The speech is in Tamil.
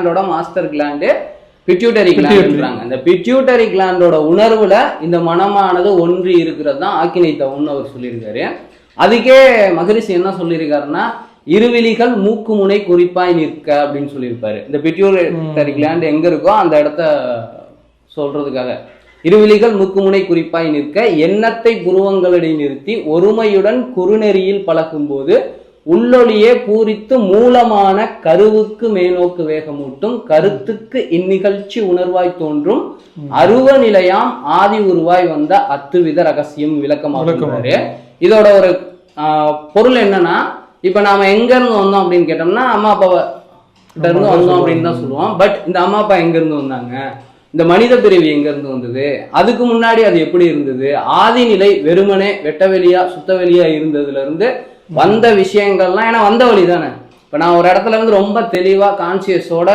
கிளாண்டோட மாஸ்டர் கிளாண்டு பிட்யூட்டரி கிளாண்டுன்றாங்க அந்த பிட்யூட்டரி கிளாண்டோட உணர்வுல இந்த மனமானது ஒன்றி இருக்கிறது தான் ஆக்கினை தவம்னு அவர் சொல்லியிருக்காரு. அதுக்கே மகரிஷி என்ன சொல்லியிருக்காருன்னா இருவிழிகள் மூக்கு முனை குறிப்பாய் நிற்க அப்படின்னு சொல்லியிருப்பாரு. இந்த பிட்யூட்டரி கிளாண்ட் எங்க இருக்கோ அந்த இடத்த சொல்றதுக்காக. இருவிழிகள் மூக்குமுனை குறிப்பாய் நிற்க எண்ணத்தை புருவங்களிடையே நிறுத்தி ஒருமையுடன் குறுநெறியில் பழகும்போது உள்ளொளியே பூரித்து மூலமான கருவுக்கு மேனோக்கு வேகமூட்டும் கருத்துக்கு இந்நிகழ்ச்சி உணர்வாய் தோன்றும் அருவ நிலையாம் ஆதி உருவாய் வந்த அத்துவித ரகசியம் விளக்கமாக இதோட ஒரு பொருள் என்னன்னா இப்ப நாம எங்க இருந்து வந்தோம் அப்படின்னு கேட்டோம்னா அம்மா அப்பாவை கிட்ட இருந்து வந்தோம் அப்படின்னு தான் சொல்லுவோம். பட் இந்த அம்மா அப்பா எங்க இருந்து வந்தாங்க? இந்த மனித பிறவி எங்க இருந்து வந்தது? அதுக்கு முன்னாடி அது எப்படி இருந்தது? ஆதி நிலை வெறுமனே வெட்டவெளியா சுத்தவெளியா இருந்ததுல இருந்து வந்த விஷயங்கள்லாம் ஏன்னா வந்த வழி தானே இப்போ நான் ஒரு இடத்துல இருந்து ரொம்ப தெளிவாக கான்சியஸோட